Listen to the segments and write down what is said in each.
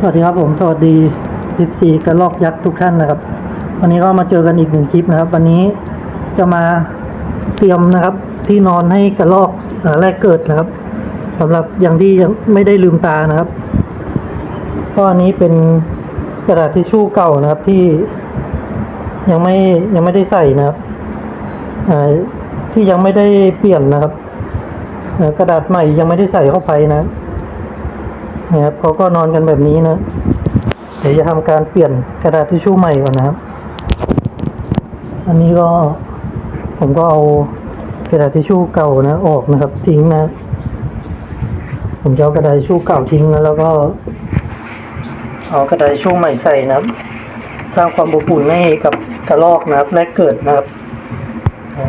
สวัสดีครับผมสวัสดีคลิปสีกระลอกยักษ์ทุกท่านนะครับ วันนี้ก็มาเจอกันอีกหนึ่งคลิปนะครับ วันนี้จะมาเตรียมนะครับ ที่นอนให้กระลอกอแรกเกิดนะครับสำหรับอย่างที่ยังไม่ได้ลืมตานะครับก็อันนี้เป็นกระดาษทิชชู่เก่านะครับที่ยังไม่ยังไม่ได้ใส่นะครับที่ยังไม่ได้เปลี่ยนนะครับกระดาษใหม่ยังไม่ได้ใส่เข้าไปนะครับ นะครับเขาก็นอนกันแบบนี้นะ เดี๋ยวจะทำการเปลี่ยนกระดาษทิชชู่ใหม่ก่อนนะครับ อันนี้ก็ผมก็เอากระดาษทิชชู่เก่านะ ออกนะครับ ทิ้งนะ ผมจะเอากระดาษทิชชู่เก่าทิ้งนะแล้วก็ เอากระดาษทิชชู่ใหม่ใส่นะครับ สร้างความอบอุ่นให้กับกระรอกนะครับแรกเกิดนะครับ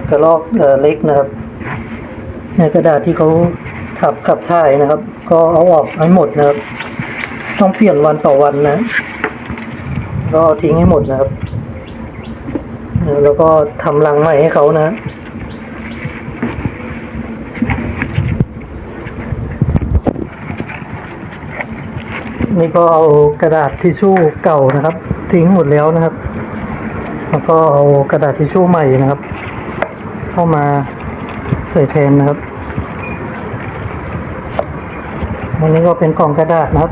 กระรอกเอเล็กนะครับในกระดาษที่เขา ขับขับถ่ายนะครับ ก็เอาออกให้หมดนะครับ ต้องเปลี่ยนวันต่อวันนะ ก็ทิ้งให้หมดนะครับ แล้วก็ทำรังใหม่ให้เขานะนี่ก็เอากระดาษทิชชู่เก่านะครับ ทิ้งหมดแล้วนะครับ แล้วก็เอากระดาษทิชชู่ใหม่นะครับ เข้ามาใส่แทนนะครับ วันนี้ก็เป็นกล่องกระดาษนะครับ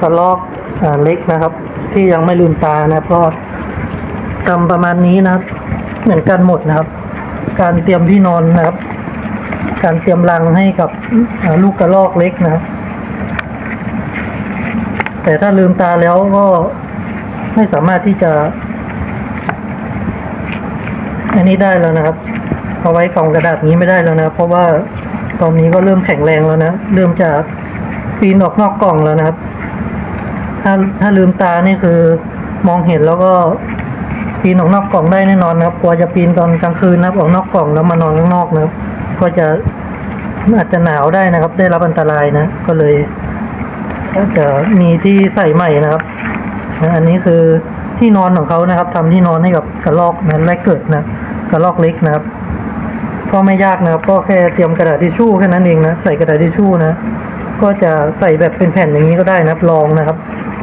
กระลอกอเล็กนะครับ ที่ยังไม่ลืมตานะครับก็ทำประมาณนี้นะครับ เหมือนกันหมดนะครับ การเตรียมที่นอนนะครับ การเตรียมรังให้กับลูกกระลอกเล็กนะครับ แต่ถ้าลืมตาแล้วก็ไม่สามารถที่จะอันนี้ได้แล้วนะครับ เอาไว้กล่องกระดาษนี้ไม่ได้แล้วนะ เพราะว่า ตอนนี้ก็เริ่มแข็งแรงแล้วนะ เริ่มจะปีนออกนอกกล่องแล้วนะครับ ถ้าถ้าลืมตานี่คือมองเห็นแล้วก็ปีนออกนอกกล่องได้แน่นอนนะครับ กลัวจะปีนตอนกลางคืนนะครับ ออกนอกกล่องแล้วมานอนข้างนอกนะครับ ก็จะอาจจะหนาวได้นะครับ ได้รับอันตรายนะ ก็เลยก็จะมีที่ใส่ใหม่นะครับนะอันนี้คือที่นอนของเขานะครับทำที่นอนให้กับกระรอกนะแรกเกิดนะกระรอกเล็กนะครับ ก็ไม่ยากนะครับก็แค่เตรียมกระดาษทิชชู่แค่นั้นเองนะใส่กระดาษทิชชู่นะ ก็จะใส่แบบเป็นแผ่นอย่างนี้ก็ได้นะครับลองนะครับ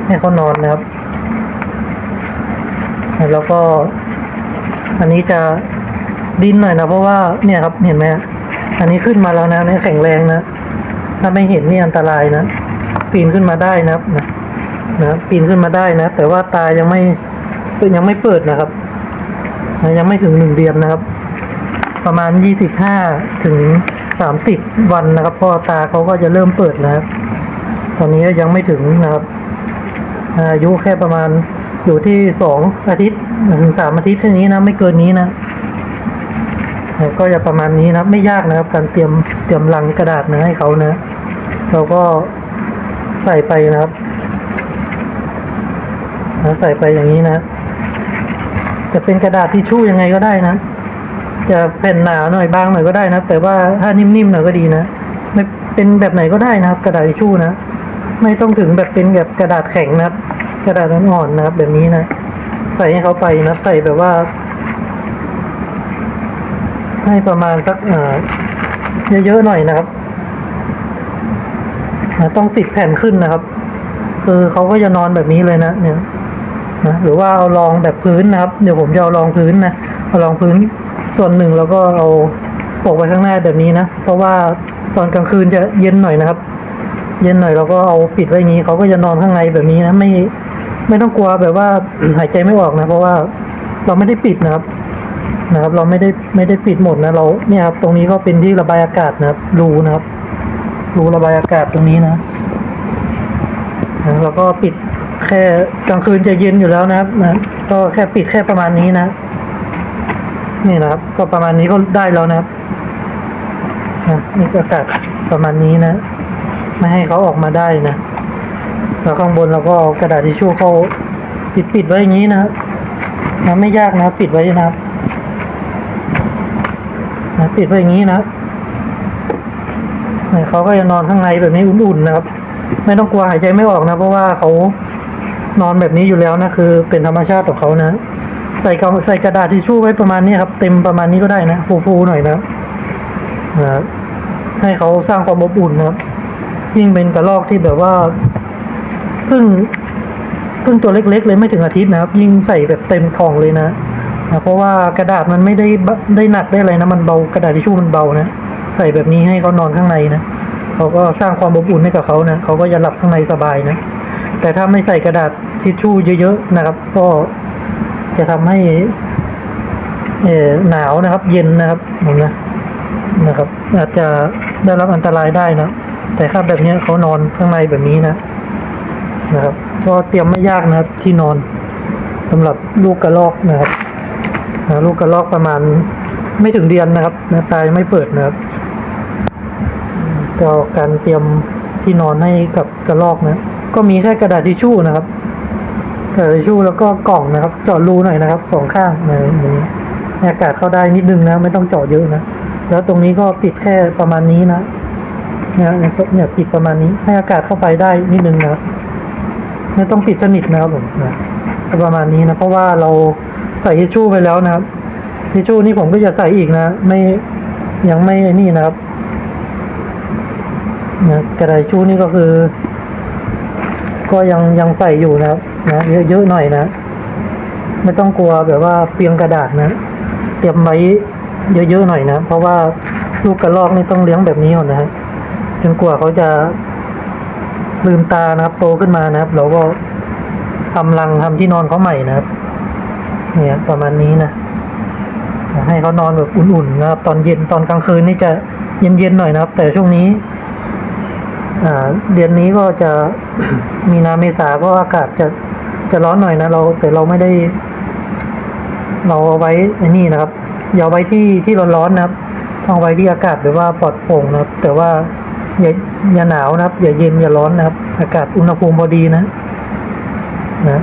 ให้เขานอนนะครับ แล้วก็ อันนี้จะดิ้นหน่อยนะ เพราะว่าเนี่ยครับเห็นไหมอันนี้ขึ้นมาแล้วนะเนี่ยแข็งแรงนะถ้าไม่เห็นนี่อันตรายนะปีนขึ้นมาได้นะครับนะนะปีนขึ้นมาได้นะ แต่ว่าตายังไม่ยังไม่เปิดนะครับ ยังไม่ถึงหนึ่งเดือนนะครับ ประมาณยี่สิบห้าถึงสามสิบวันนะครับพราะตาเขาก็จะเริ่มเปิดนะครับ ตอนนี้ยังไม่ถึงนะครับ อายุแค่ประมาณอยู่ที่สอาทิตย์ถึงสามอาทิตย์แค่นี้นะไม่เกินนี้นะก็จะประมาณนี้นะไม่ยากนะครับ การเตรียมเตรียมลังกระดาษนะให้เขานะ เราก็ใส่ไปนะครับใส่ไปอย่างนี้นะ จะเป็นกระดาษทิชชู่ยังไงก็ได้นะ จะแผ่นหนาหน่อยบางหน่อยก็ได้นะแต่ว่าถ้านิ่มๆหน่อยก็ดีนะไม่เป็นแบบไหนก็ได้นะครับ กระดาษทิชชู่นะไม่ต้องถึงแบบเป็นแบบกระดาษแข็งนะครับ กระดาษอ่อนๆนะครับ แบบนี้นะใส่ให้เขาไปนะครับ ใส่แบบว่า ให้ประมาณสักเอ่อเยอะๆหน่อยนะครับนะต้องสิบแผ่นขึ้นนะครับ คือเขาก็จะนอนแบบนี้เลยนะเนี่ยนะหรือว่าเอารองแบบพื้นนะครับ เดี๋ยวผมจะเอารองพื้นนะเอารองพื้น ส่วนหนึ่งแล้วก็เอาโปะไว้ข้างหน้าแบบนี้นะ เพราะว่าตอนกลางคืนจะเย็นหน่อยนะครับ เย็นหน่อยเราก็เอาปิดไว้อย่างนี้เขาก็จะนอนข้างในแบบนี้นะ ไม่ไม่ต้องกลัวแบบว่าหายใจไม่ออกนะ เพราะว่าเราไม่ได้ปิดนะครับนะครับ เราไม่ได้ไม่ได้ปิดหมดนะเราเนี่ยครับตรงนี้ก็เป็นที่ระบายอากาศนะครับรูนะครับรูระบายอากาศตรงนี้นะนะแล้วก็ปิดแค่กลางคืนจะเย็นอยู่แล้วนะครับนะก็แค่ปิดแค่ประมาณนี้นะ นี่นะครับ ก็ประมาณนี้ก็ได้แล้วนะครับนะนี่ก็อากาศประมาณนี้นะ ไม่ให้เขาออกมาได้นะแล้วข้างบนเราก็เอากระดาษทิชชู่เขาปิดปิดไว้อย่างนี้นะนะไม่ยากนะปิดไว้นะครับนะปิดไว้อย่างนี้นะเนี่ยเขาก็จะนอนข้างในแบบนี้อุ่นๆนะครับ ไม่ต้องกลัวหายใจไม่ออกนะ เพราะว่าเขานอนแบบนี้อยู่แล้วนะ คือเป็นธรรมชาติของเขานะ ใส่กระใส่กระดาษทิชชู่ไว้ประมาณนี้ครับ เต็มประมาณนี้ก็ได้นะ ฟูๆหน่อยนะครับนะให้เขาสร้างความอบอุ่นนะครับยิ่งเป็นกระรอกที่แบบว่าเพิ่งเพิ่งตัวเล็ก ๆ เลยไม่ถึงอาทิตย์นะครับ ยิ่งใส่แบบเต็มกล่องเลยนะนะเพราะว่ากระดาษมันไม่ได้ได้หนักได้อะไรนะมันเบากระดาษทิชชู่มันเบานะใส่แบบนี้ให้เขานอนข้างในนะเขาก็สร้างความอบอุ่นให้กับเขานะเขาก็จะหลับข้างในสบายนะแต่ถ้าไม่ใส่กระดาษทิชชู่เยอะๆนะครับ ก็ จะทำให้เอหนาวนะครับ เย็นนะครับผมนะนะครับ อาจจะได้รับอันตรายได้นะแต่ถ้าแบบนี้เขานอนข้างในแบบนี้นะนะครับก็เตรียมไม่ยากนะครับ ที่นอนสำหรับลูกกระรอกนะครับนะลูกกระรอกประมาณไม่ถึงเดือนนะครับนะตายไม่เปิดนะครับก็การเตรียมที่นอนให้กับกระรอกนะ ก็มีแค่กระดาษทิชชู่นะครับ กระดาษทิชชู่แล้วก็กล่องนะครับ เจาะรูหน่อยนะครับสองข้างในนี้อากาศเข้าได้นิดนึงนะ ไม่ต้องเจาะเยอะนะ แล้วตรงนี้ก็ปิดแค่ประมาณนี้นะเนี่ยเนี่ยปิดประมาณนี้ ให้อากาศเข้าไปได้นิดนึงนะครับไม่ต้องปิดสนิทนะครับผมนะประมาณนี้นะ เพราะว่าเราใส่ทิชชู่ไปแล้วนะครับทิชชู่นี่ผมก็จะใส่อีกนะ ไม่ยังไม่นี่นะครับนะกระดาษทิชชู่นี่ก็คือ ก็ยังยังใส่อยู่นะครับนะเยอะๆหน่อยนะ ไม่ต้องกลัวแบบว่าเปียงกระดาษนะ เตรียมไว้เยอะๆหน่อยนะ เพราะว่าลูกกระรอกนี่ต้องเลี้ยงแบบนี้ก่อนนะฮะจนกว่าเขาจะลืมตานะครับ โตขึ้นมานะครับ เราก็ทำรังทำที่นอนเขาใหม่นะครับ เนี่ยประมาณนี้นะให้เขานอนแบบอุ่นๆนะครับ ตอนเย็นตอนกลางคืนนี่จะเย็นๆหน่อยนะครับ แต่ช่วงนี้ เดือนนี้ก็จะมีนาเมษาก็อากาศจะจะร้อนหน่อยนะเราแต่เราไม่ได้ เราเอาไว้ไอ้นี่นะครับอย่าไว้ที่ที่ร้อนๆนะครับต้องเอาไว้ที่อากาศแบบว่าปลอดโปร่งนะครับ แต่ว่าอย่าอย่าหนาวนะครับ อย่าเย็นอย่าร้อนนะครับ อากาศอุณหภูมิพอดีนะ นะ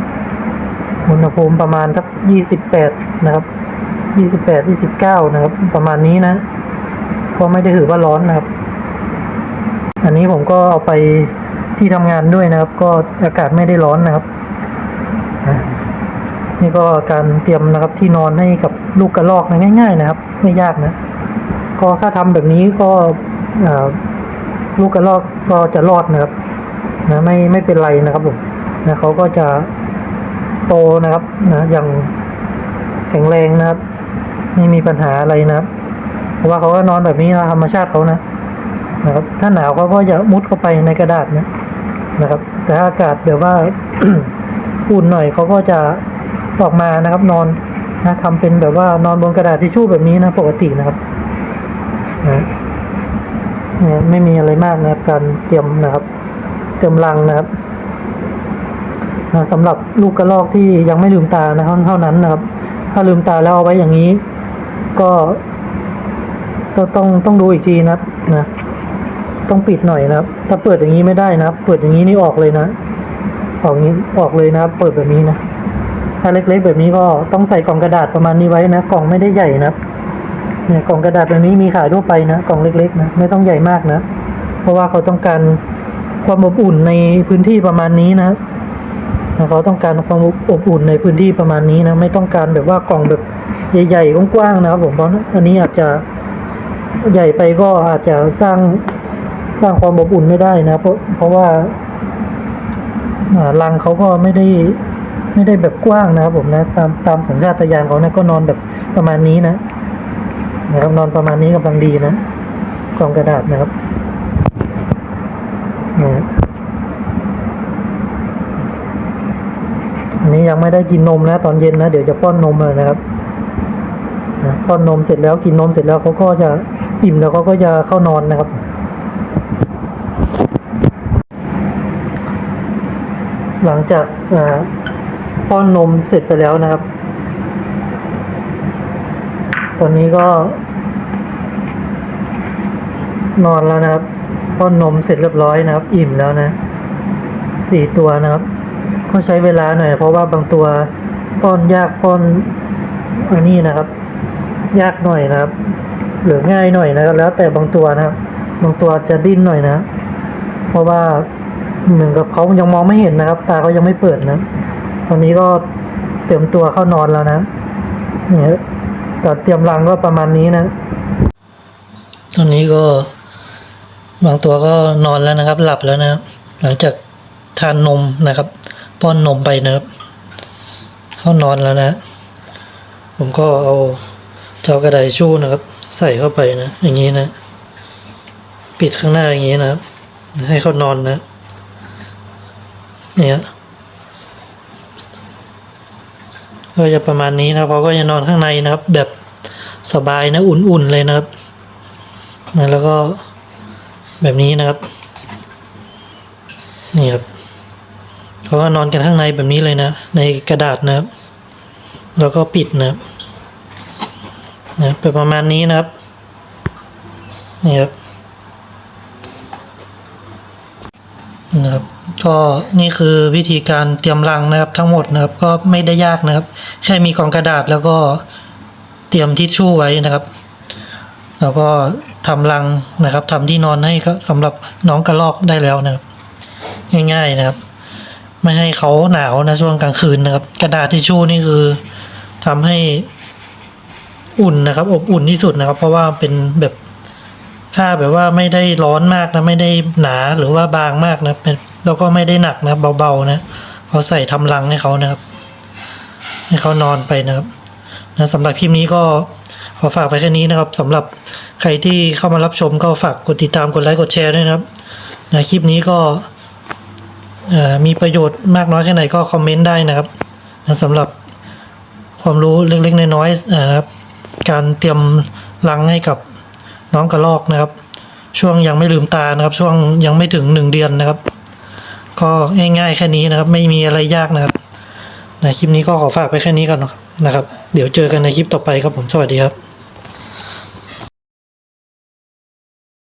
อุณหภูมิประมาณสักยี่สิบแปดนะครับยี่สิบแปดยี่สิบเก้านะครับ ประมาณนี้นะ ก็ไม่ได้ถือว่าร้อนนะครับ อันนี้ผมก็เอาไปที่ทำงานด้วยนะครับ ก็อากาศไม่ได้ร้อนนะครับ นี่ก็การเตรียมนะครับที่นอนให้กับลูกกระรอกนะง่าย ๆ นะครับ ไม่ยากนะ ก็ถ้าทำแบบนี้ก็ลูกกระรอกก็จะรอดนะครับนะไม่ไม่เป็นไรนะครับผมนะเขาก็จะโตนะครับนะอย่างแข็งแรงนะครับ ไม่มีปัญหาอะไรนะครับ เพราะว่าเขาก็นอนแบบนี้นะธรรมชาติเขานะ นะครับ ถ้าหนาวเขาก็จะมุดเข้าไปในกระดาษนะนะครับ แต่ถ้าอากาศแบบว่าอุ่นหน่อยเขาก็จะออกมานะครับ นอนนะทำเป็นแบบว่านอนบนกระดาษทิชชู่แบบนี้นะปกตินะครับนะเนี่ยไม่มีอะไรมากนะครับ การเตรียมนะครับ เตรียมรังนะครับนะสำหรับลูกกระรอกที่ยังไม่ลืมตานะครับเท่านั้นนะครับ ถ้าลืมตาแล้วเอาไว้อย่างนี้ ก็ ก็ต้องต้องดูอีกทีนะครับนะ ต้องปิดหน่อยนะครับ ถ้าเปิดอย่างนี้ไม่ได้นะครับเปิดอย่างนี้นี่ออกเลยนะ ออกนี้ออกเลยนะครับเปิดแบบนี้นะ ถ้าเล็กๆแบบนี้ก็ต้องใส่กล่องกระดาษประมาณนี้ไว้นะ กล่องไม่ได้ใหญ่นะครับเนี่ยกล่องกระดาษแบบนี้มีขายทั่วไปนะ กล่องเล็กๆนะ ไม่ต้องใหญ่มากนะ เพราะว่าเขาต้องการความอบอุ่นในพื้นที่ประมาณนี้นะครับนะเขาต้องการความอบอุ่นในพื้นที่ประมาณนี้นะ ไม่ต้องการแบบว่ากล่องแบบใหญ่ๆกว้างๆนะครับผมเพราะอันนี้อาจจะใหญ่ไปก็อาจจะสร้าง สร้างความอบอุ่นไม่ได้นะ เพราะเพราะว่าอ่ารังเขาก็ไม่ได้ไม่ได้แบบกว้างนะครับผมนะตามตามสัญชาตญาณเขานะก็นอนแบบประมาณนี้นะนะครับนอนประมาณนี้กำลังดีนะกล่องกระดาษนะครับนะอันนี้ยังไม่ได้กินนมนะ ตอนเย็นนะเดี๋ยวจะป้อนนมเลยนะครับป้อนนมเสร็จแล้วกินนมเสร็จแล้วเขาก็จะอิ่มแล้วเขาก็จะเข้านอนนะครับ หลังจากอ่าป้อนนมเสร็จไปแล้วนะครับ ตอนนี้ก็ นอนแล้วนะครับ ป้อนนมเสร็จเรียบร้อยนะครับ อิ่มแล้วนะสี่ตัวนะครับ ก็ใช้เวลาหน่อย เพราะว่าบางตัวป้อนยากป้อนอันนี้นะครับ ยากหน่อยนะครับ หรือง่ายหน่อยนะครับ แล้วแต่บางตัวนะครับ บางตัวจะดิ้นหน่อยนะ เพราะว่า เหมือนกับเขายังมองไม่เห็นนะครับ ตาเขายังไม่เปิดนะตอนนี้ก็เตรียมตัวเข้านอนแล้วนะเนี่ยตอนเตรียมรังก็ประมาณนี้นะ ตอนนี้ก็บางตัวก็นอนแล้วนะครับ หลับแล้วนะครับหลังจากทานนมนะครับ ป้อนนมไปนะครับ เข้านอนแล้วนะ ผมก็เอาเจ้ากระไดชู่นะครับ ใส่เข้าไปนะ อย่างนี้นะ ปิดข้างหน้าอย่างนี้นะครับ ให้เขานอนนะ เนี่ยก็จะประมาณนี้นะเขาก็จะนอนข้างในนะครับ แบบสบายนะอุ่นๆเลยนะครับนะแล้วก็แบบนี้นะครับนี่ครับเขาก็นอนกันข้างในแบบนี้เลยนะ ในกระดาษนะครับ แล้วก็ปิดนะครับนะเป็นประมาณนี้นะครับนี่ครับนะครับ ก็นี่คือวิธีการเตรียมรังนะครับทั้งหมดนะครับก็ไม่ได้ยากนะครับ แค่มีกล่องกระดาษแล้วก็เตรียมทิชชู่ไว้นะครับ แล้วก็ทำรังนะครับทำที่นอนให้ก็สำหรับน้องกระรอกได้แล้วนะครับ ง่ายๆนะครับ ไม่ให้เขาหนาวนะช่วงกลางคืนนะครับ กระดาษทิชชู่นี่คือทำให้อุ่นนะครับ อบอุ่นที่สุดนะครับ เพราะว่าเป็นแบบ ผ้าแบบว่าไม่ได้ร้อนมากนะ ไม่ได้หนาหรือว่าบางมากนะแล้วก็ไม่ได้หนักนะ เบาๆนะเขาใส่ทำรังให้เขานะครับ ให้เขานอนไปนะครับนะสำหรับคลิปนี้ก็ขอฝากไปแค่นี้นะครับสำหรับใครที่เข้ามารับชมก็ฝากกดติดตามกดไลค์กดแชร์ด้วยนะครับนะคลิปนี้ก็มีประโยชน์มากน้อยแค่ไหนก็คอมเมนต์ได้นะครับนะสำหรับความรู้เล็กๆน้อยๆนะครับการเตรียมรังให้กับ น้องกระลอกนะครับ ช่วงยังไม่ลืมตานะครับ ช่วงยังไม่ถึงหนึ่งเดือนนะครับ ก็ง่ายๆแค่นี้นะครับ ไม่มีอะไรยากนะครับในคลิปนี้ก็ขอฝากไปแค่นี้ก่อนนะครับนะครับเดี๋ยวเจอกันในคลิปต่อไปครับผมสวัสดีครับ